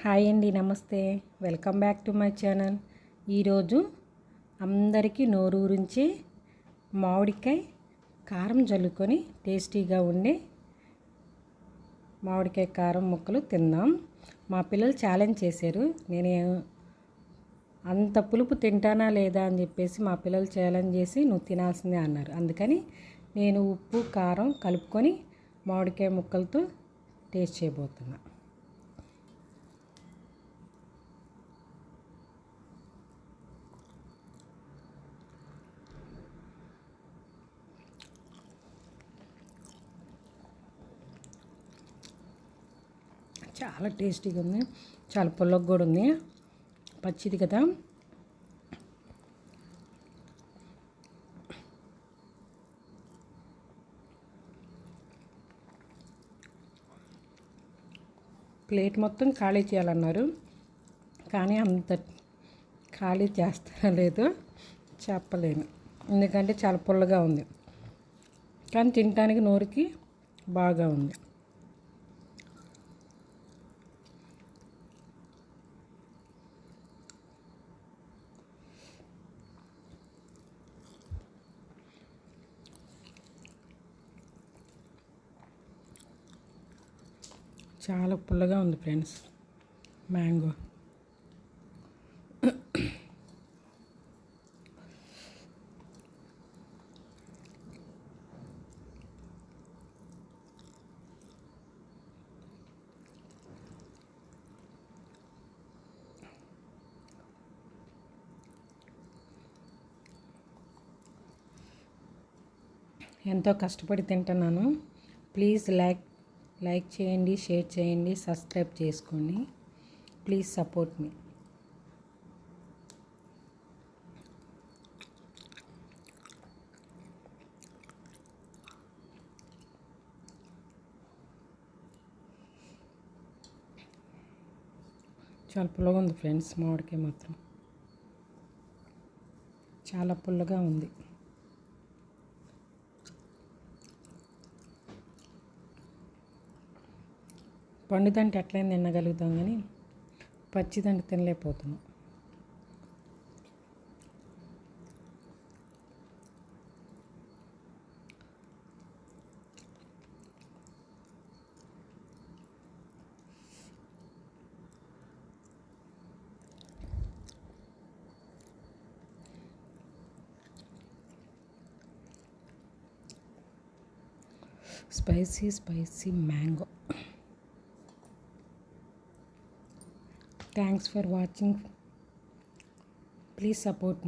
Hi అండి నమస్తే. Welcome back to my channel. ఈరోజు అందరికీ నోరు గురించి మామిడికాయ కారం జల్లుకొని టేస్టీగా ఉండే మామిడికాయ కారం ముక్కలు తిందాం. మా పిల్లలు ఛాలెంజ్ చేశారు. నేను అంత పులుపు తింటానా లేదా అని చెప్పేసి మా పిల్లలు ఛాలెంజ్ చేసి నువ్వు తినాల్సిందే అన్నారు. అందుకని నేను ఉప్పు కారం కలుపుకొని మామిడికాయ ముక్కలతో టేస్ట్ చేయబోతున్నాను చాలా టేస్టీగా ఉంది. చాలా పుల్లగా కూడా ఉంది. పచ్చిది కదా. ప్లేట్ మొత్తం ఖాళీ చేయాలన్నారు. కానీ అంత ఖాళీ చేస్తారా లేదో చెప్పలేను. ఎందుకంటే చాలా పుల్లగా ఉంది. కానీ తినడానికి నోరుకి బాగా ఉంది. చాలా పుల్లగా ఉంది ఫ్రెండ్స్. మ్యాంగో. ఎంతో కష్టపడి తింటున్నాను. ప్లీజ్ లైక్ లైక్ చేయండి షేర్ చేయండి సబ్స్క్రైబ్ చేసుకోండి ప్లీజ్ సపోర్ట్ మీ. చాలా పుల్లగా ఉంది ఫ్రెండ్స్ మామిడికాయ మాత్రం. చాలా పుల్లగా ఉంది. పండుదంటే ఎట్లయినా తినగలుగుతాం కానీ పచ్చిదంటే తినలేకపోతున్నాం. Spicy spicy mango. Thanks for watching please support me